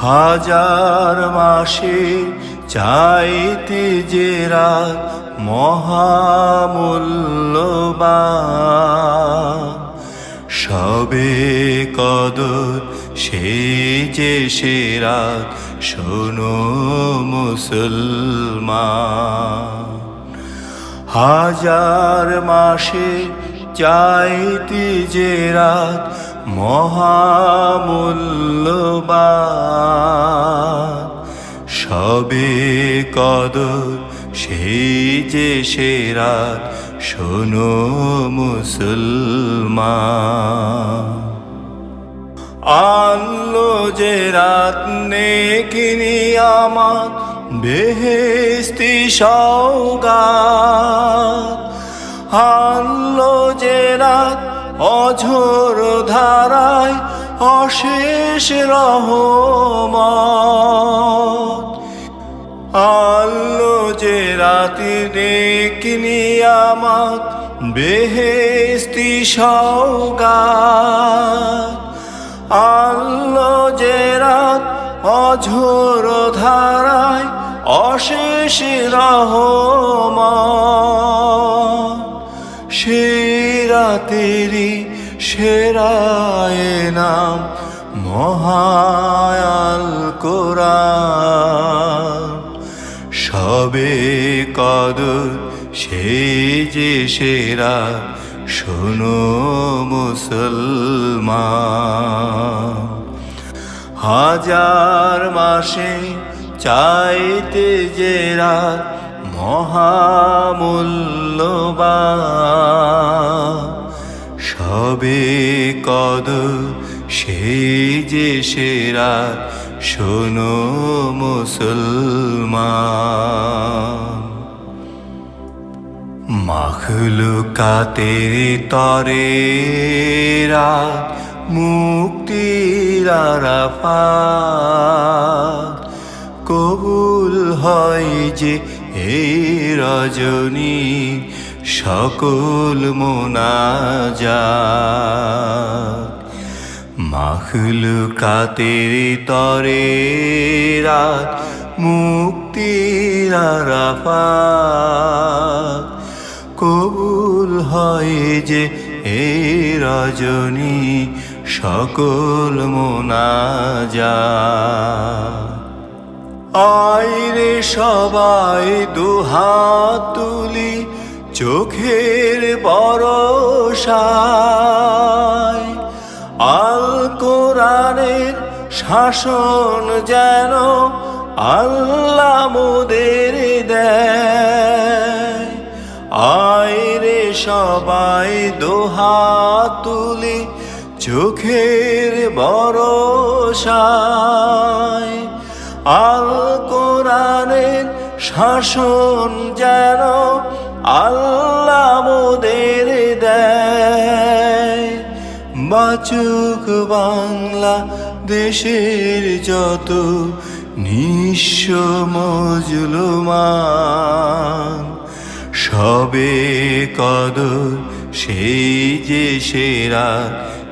হাজার মাসে চাইতে যে রাত মহামূল্যবান। সবে কদর সেই যে সে রাত, শোনো মুসলমান। হাজার মাসে চাইতে যে রাত মহামূল্যবান। সবে কদর সেই যে সে রাত, শোনো মুসলমান। আল্লো যে রাত নেকিনি আমার বেহেস্তি সৌগাত আল্লো যে রাত অঝোর ধারায় অশেষ রহমত। আল্লো যে রাতি নেকিনি আমার বেহেস্তি সৌগাত আল্লো যে রাত অঝোর ধারায় অশেষ রহম সে রাতেরই সেরায় নাম মহায়াল কোরআন। সবে কদর সেই যে সেরা, শোনো মুসলমান। হাজার মাসে চাইতে যে রাত মহামূল্যবান। সবে কদ সেই যে সেরা, শোনো মুসলমান। মাখলুকাতের তরে রাত, মুক্তির কবুল হয় যে এই রজনী, সকল মোনাজাত। মাখলুকাতের তরে রাত, মুক্তির কবুল হয় যে এই রজনী, সকল মোনাজাত। আইরে সবাই দুহাত তুলি চোখের বরসায় আল কোরআনের শাসন যেন আল্লাহ মোদের দেয়। আইরে সবাই দোহাত তুলি চোখের বরসায় আল কোরআনের শাসন যেন আল্লাহ মোদের দেয়। বাচুক বাংলা দেশের যত নিঃস্ব মজলুমান, সবে কদর সেই যে সেরা,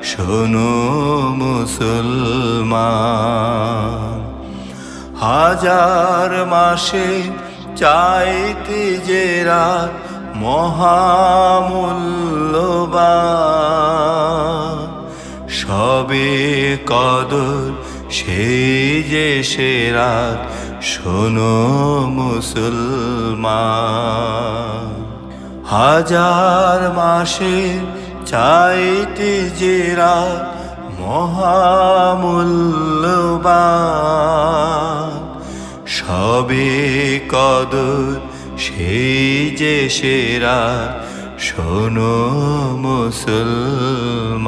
শোনো মুসলমান। হাজার মাসে চাইতে যে রাত মহামূল্যবান। সবে কদর সেই যে সে রাত, শোনো মুসলমান। হাজার মাসে চাইতে যে রাত মহামূল্যবান সবে কদর সেই যে সেরা শোনো মুসলমান।